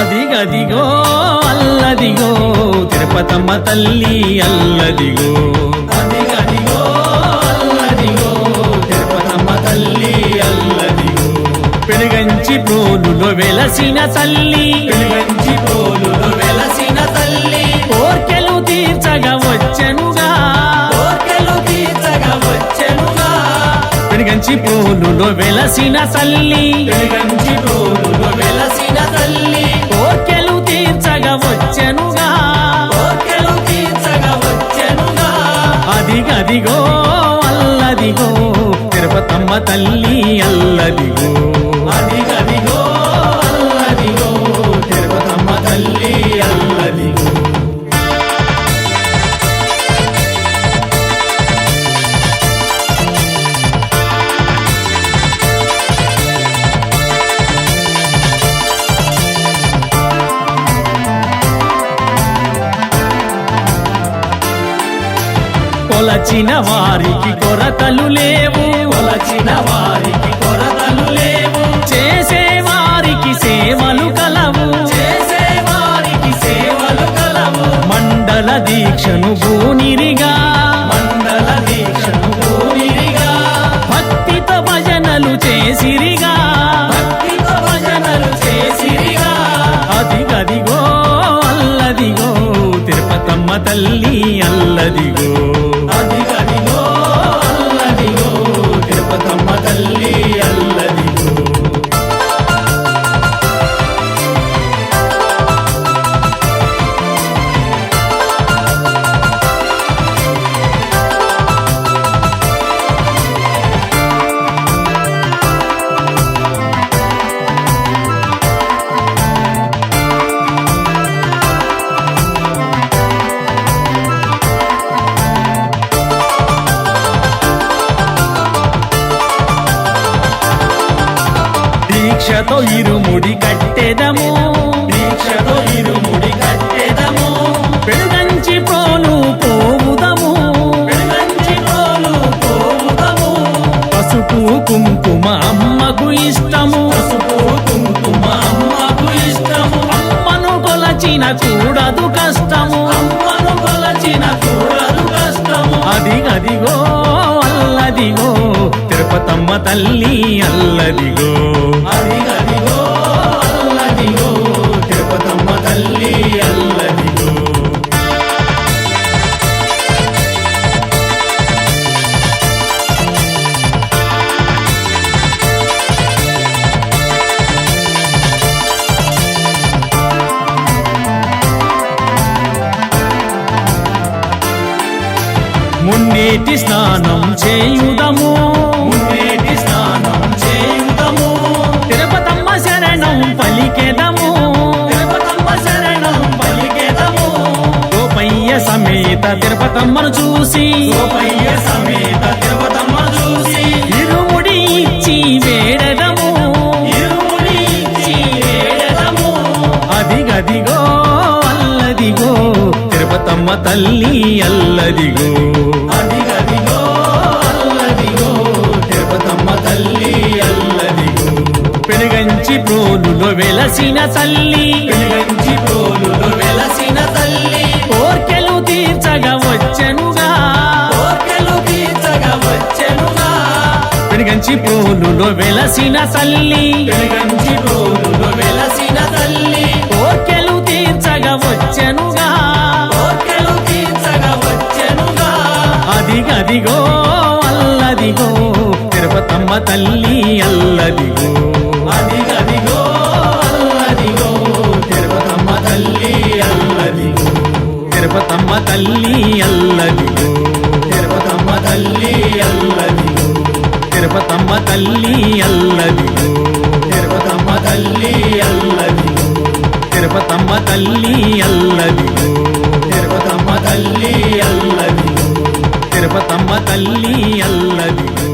అదిగదిగో అల్లదిగో తిరుపతమ్మ తల్లి అల్లదిగో. అదిగదిగో అల్లదిగో తిరుపతమ్మ తల్లి అల్లదిగో. పెనుగంచి పోలులో వెలసిన తల్లి. పెనుగంచి పోలులో వెలసిన తల్లి. కోర్కెలు తీర్చగా వచ్చెనుగా. కోర్కెలు తీర్చగా వచ్చెనుగా. పెనుగంచి పోలులో వెలసిన తల్లి. పెనుగంచి పోలులో వెలసిన తల్లి. కోర్కెలు తీర్చగా వచ్చెనుగా. కోర్కెలు తీర్చగా వచ్చెనుగా. అదిగదిగో అల్లదిగో తిరుపతమ్మ తల్లి అల్లదిగో. అదిగదిగో కొలచిన వారికి కొరతలు లేవు. కొలచిన వారికి కొరతలు లేవు. చేసే వారికి సేవలు కలవు. చేసే వారికి సేవలు కలవు. మండల దీక్షను భూనిరిగా. మండల దీక్షను భూనిరిగా. భక్తితో భజనలు చేసిరిగా. భక్తితో భజనలు చేసిరిగా. అదిగదిగో అల్లదిగో తిరుపతమ్మ తల్లి అల్లదిగో. சொல்லி దీక్షతో ఇరుముడి కట్టెదము. దీక్షతో ఇరుముడి కట్టెదము. పెరుగంచి పోలు పోవుదము. పెరుగంచి పోలు పోవుదము. పసుపు కుంకుమ అమ్మకు ఇష్టము. పసుపు కుంకుమ అమ్మకు ఇష్టము. అమ్మను కొలచిన కూడదు కష్టము. అమ్మను కొలచిన కూడదు కష్టము. అదిగదిగో అల్లదిగో తిరుపతమ్మ తల్లి అల్లదిగో. మున్నేటి స్నానం చేయుదము. మున్నేటి స్నానం చేయుదము. తిరుపతమ్మ శరణం పలికెదము. తిరుపతమ్మ శరణం పలికెదము. గోపయ్య సమేత తిరుపతమ్మను చూసి. గోపయ్య సమేత తిరుపతమ్మను పెనుగంచి ప్రోలులో వెలసిన తల్లి. ప్రోలులో వెలసిన తల్లి. కోర్కెలు తీర్చగా వచ్చెనుగా. కోర్కెలు తీర్చగా వచ్చెనుగా. ప్రోలులో వెలసిన తల్లి. పెనుగంచి ప్రోలులో వెలసిన తల్లి. కోర్కెలు తీర్చగా వచ్చెనుగా. కోర్కెలు తీర్చగా వచ్చెనుగా. అదిగదిగో అల్లదిగో తిరుపతమ్మ తల్లి అల్లదిగో. తల్లి అల్లదిగో తిరుపతమ్మ తల్లి అల్లదిగో తిరుపతమ్మ తల్లి అల్లదిగో తిరుపతమ్మ తల్లి అల్లదిగో తిరుపతమ్మ తల్లి అల్లదిగో తిరుపతమ్మ తల్లి అల్లదిగో తిరుపతమ్మ తల్లి అల్లదిగో